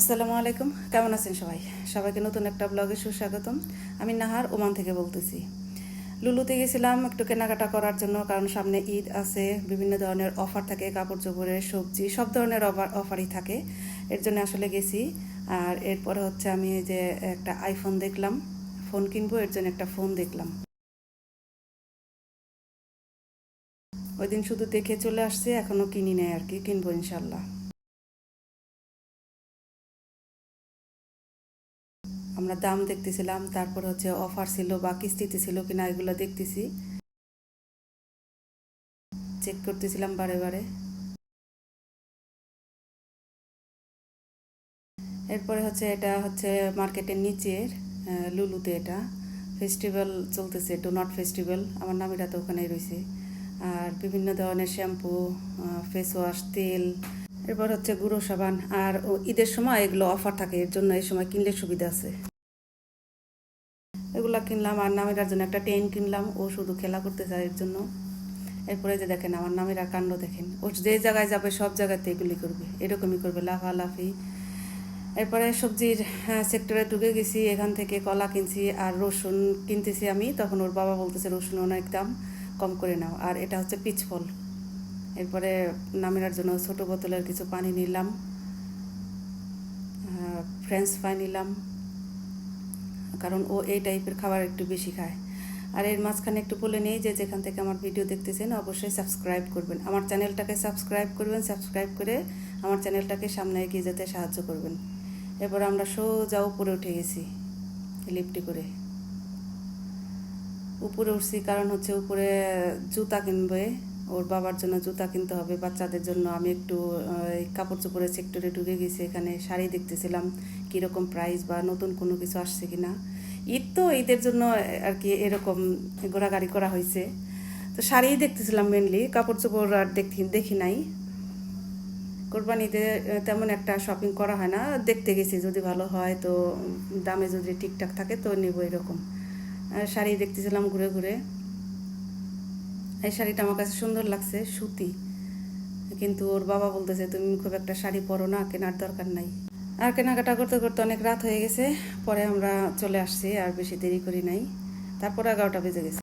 আসসালামু আলাইকুম। কেমন আছেন সবাই? সবাইকে নতুন একটা ব্লগে সুস্বাগতম। আমি নাহার ওমান থেকে বলতেছি। লুলুতে গেছিলাম একটু কেনাকাটা করার জন্য, কারণ সামনে ঈদ আছে, বিভিন্ন ধরনের অফার থাকে কাপড় চোপড়ের সবজি, সব ধরনের অফার, অফারই থাকে। এর জন্য আসলে গেছি। আর এরপরে হচ্ছে আমি যে একটা আইফোন দেখলাম, ফোন কিনবো, এর জন্য একটা ফোন দেখলাম। ওই দিন শুধু দেখে চলে আসছি, এখনও কিনি নাই আর কি, কিনবো ইনশাল্লাহ। আমরা দাম দেখতেছিলাম, তারপর হচ্ছে অফার ছিল বা কিস্তিতে ছিল কিনা এগুলো দেখতেছি। চেক করতেছিলাম বারে বারে। এরপরে হচ্ছে এটা হচ্ছে মার্কেটের নিচের লুলুতে এটা। ফেস্টিভ্যাল চলতেছে ডো নট ফেস্টিভ্যাল আমার নামিটা তো ওখানেই রয়েছে। আর বিভিন্ন ধরনের শ্যাম্পু ফেস ওয়াশ তেল, এরপর হচ্ছে গুঁড়ো সাবান। আর ঈদের সময় এগুলো অফার থাকে, এর জন্য এই সময় কিনলে সুবিধা আছে। এগুলা কিনলাম আর নামিরার জন্য একটা টেন কিনলাম, ও শুধু খেলা করতে চায় এর জন্য। এরপরে যে দেখেন আমার নামিরা কাণ্ড দেখেন। ও যে জায়গায় যাবে সব জায়গাতে এগুলি করবে, এরকমই করবে, লাফালাফি। এরপরে সবজির সেক্টরে ঢুকে গেছি, এখান থেকে কলা কিনছি আর রসুন কিনতেছি আমি। তখন ওর বাবা বলতেছে, রসুন অনেক দাম, কম করে নাও। আর এটা হচ্ছে পিচ ফল। এরপরে নামিরার জন্য ছোট বোতলের কিছু পানি নিলাম। ফ্রেঞ্চ ফ্রাই নিলাম। কারণ ও এই টাইপের খাবার একটু বেশি খায়। আর এর মাঝখানে একটু বলে নেই যে যেখান থেকে আমার ভিডিও দেখতেছেন, অবশ্যই সাবস্ক্রাইব করবেন। আমার চ্যানেলটাকে সাবস্ক্রাইব করবেন, সাবস্ক্রাইব করে আমার চ্যানেলটাকে সামনে এগিয়ে যেতে সাহায্য করবেন। এরপর আমরা সোজা উপরে উঠে গেছি, লিফটে করে। উপরে উঠছি কারণ হচ্ছে উপরে জুতা কিনবে। ওর বাবার জন্য জুতা কিনতে হবে, বাচ্চাদের জন্য। আমি একটু কাপড় চোপড়ের সেক্টরে ঢুকে গেছি, এখানে শাড়ি দেখতেছিলাম, কীরকম প্রাইস বা নতুন কোনো কিছু আসছে কিনা। ঈদ তো ঈদের জন্য আর কি এরকম ঘোরাঘাড়ি করা হয়েছে। তো শাড়ি দেখতেছিলাম মেনলি কাপড় চোপড় আর দেখি দেখি নাই। কোরবানিতে তেমন একটা শপিং করা হয় না। দেখতে গেছি যদি ভালো হয় তো দামে যদি ঠিকঠাক থাকে তো নেব এরকম। শাড়ি দেখতেছিলাম ঘুরে ঘুরে। এই শাড়িটা আমার কাছে সুন্দর লাগছে, সুতি। কিন্তু ওর বাবা বলতেছে, তুমি খুব একটা শাড়ি পরো না, কেনার দরকার নাই। আর কেনাকাটা করতে করতে অনেক রাত হয়ে গেছে, পরে আমরা চলে আসছি, আর বেশি দেরি করি নাই। তারপরে এগারোটা বেজে গেছে।